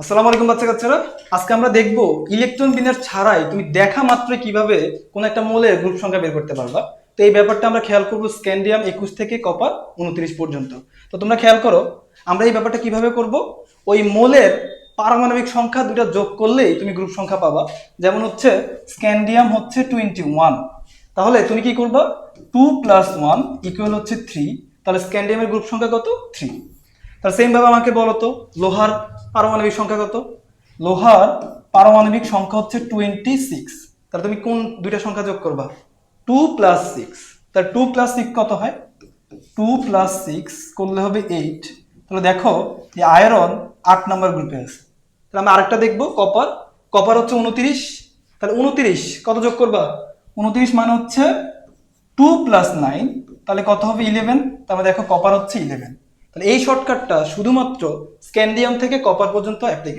আসসালামু আলাইকুম, বাচ্চা কাচ্চারা। আজকে আমরা দেখব ইলেকট্রন বিন্যাস ছাড়াই তুমি দেখা মাত্র কীভাবে কোন একটা মোলের গ্রুপ সংখ্যা বের করতে পারবা। তো এই ব্যাপারটা আমরা খেয়াল করব স্ক্যান্ডিয়াম একুশ থেকে কপার উনত্রিশ পর্যন্ত। তো তোমরা খেয়াল করো, আমরা এই ব্যাপারটা কীভাবে করব? ওই মোলের পারমাণবিক সংখ্যা দুটা যোগ করলেই তুমি গ্রুপ সংখ্যা পাবা। যেমন হচ্ছে স্ক্যান্ডিয়াম হচ্ছে টোয়েন্টি ওয়ান তাহলে তুমি কি করবা? টু প্লাস ওয়ান ইকুয়াল হচ্ছে থ্রি তাহলে স্ক্যান্ডিয়ামের গ্রুপ সংখ্যা কত? থ্রি তাহলে সেম ভাবে আমাকে বলো তো, লোহার পারমাণবিক সংখ্যা কত? লোহার পারমাণবিক সংখ্যা হচ্ছে টোয়েন্টি সিক্স তাহলে তুমি কোন দুইটা সংখ্যা যোগ করবা? টু প্লাস সিক্স তাহলে টু প্লাস সিক্স কত হয়? টু প্লাস সিক্স করলে হবে এইট তাহলে দেখো যে আয়রন আট নম্বর গ্রুপে আছে। তাহলে আমরা আরেকটা দেখব কপার কপার হচ্ছে উনতিরিশ। তাহলে উনতিরিশ কত যোগ করবা? উনতিরিশ মানে হচ্ছে টু প্লাস নাইন তাহলে কত হবে ইলেভেন তারপরে দেখো কপার হচ্ছে ইলেভেন তাহলে এই শর্টকাটটা শুধুমাত্র স্ক্যান্ডিয়াম থেকে কপার পর্যন্ত অ্যাপ্লিকেবল